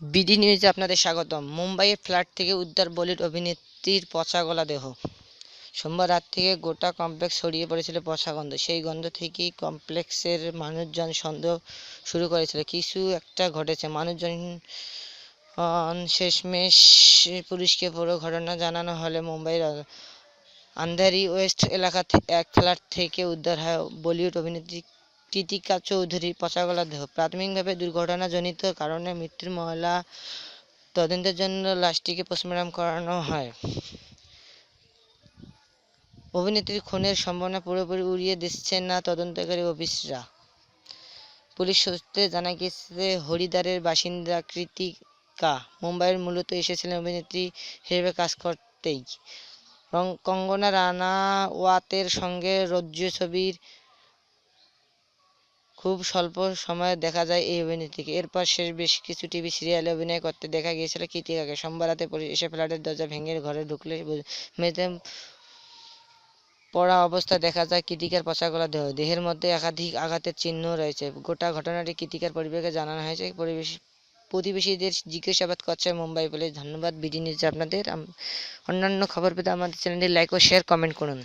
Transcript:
BD নিউজে আপনাদের স্বাগতম। মুম্বাইয়ের ফ্ল্যাট থেকে উদ্ধার বলিউড অভিনেত্রীর পচা গলা দেহ। সোমবার রাত থেকে গোটা কমপ্লেক্স ছড়িয়ে পড়েছিল পচা গন্ধ। সেই গন্ধ থেকেই কমপ্লেক্সের মানুষজন সন্দেহ শুরু করেছিল। কিছু একটা ঘটেছে। মানুষজন শেষমেশ পুলিশকে পুরো ঘটনা জানানো হলে মুম্বাইয়ের আন্ধারি ওয়েস্ট এলাকা এক ফ্ল্যাট থেকে উদ্ধার হয় বলিউড অভিনেত্রী কৃতিকা চৌধুরীর পচা গলা দেহ। প্রাথমিকভাবে দুর্ঘটনাজনিত কারণে মৃত্যুর মহলা তদন্তের জন্য লাশটিকে পোস্টমর্টম করানো হয়। অভিনেত্রীর খুনের সম্ভাবনা পুরোপুরি উড়িয়ে দিচ্ছেন না তদন্তকারী অফিসরা পুলিশ সূত্রে জানা গেছে হরিদ্বারের বাসিন্দা কৃতিকা মুম্বাইয়ের মূলত এসেছিলেন অভিনেত্রী হিসেবে কাজ করতেই। কঙ্গনা রানাওয়াতের সঙ্গে রজ্জু ছবির খুব স্বল্প সময়ে দেখা যায় এই অভিনেত্রীকে। এরপর শেষ বেশ কিছু টিভি সিরিয়ালে অভিনয় করতে দেখা গিয়েছিল কৃতিকাকে সোমবার রাতে এসে ফ্ল্যাটের দরজা ভেঙে ঘরে ঢুকলে মেঝেতে পড়া অবস্থায় দেখা যায় কৃতিকার পচা গলা দেহ। দেহের মধ্যে একাধিক আঘাতের চিহ্ন রয়েছে। গোটা ঘটনাটি কৃতিকার পরিবারকে জানানো হয়েছে। পরিবেশ প্রতিবেশীদের জিজ্ঞাসাবাদ করছে মুম্বাই বলে ধন্যবাদ। বিডি নিউজ আপনাদের অন্যান্য খবর পেতে আমাদের চ্যানেলটি লাইক ও শেয়ার কমেন্ট করুন।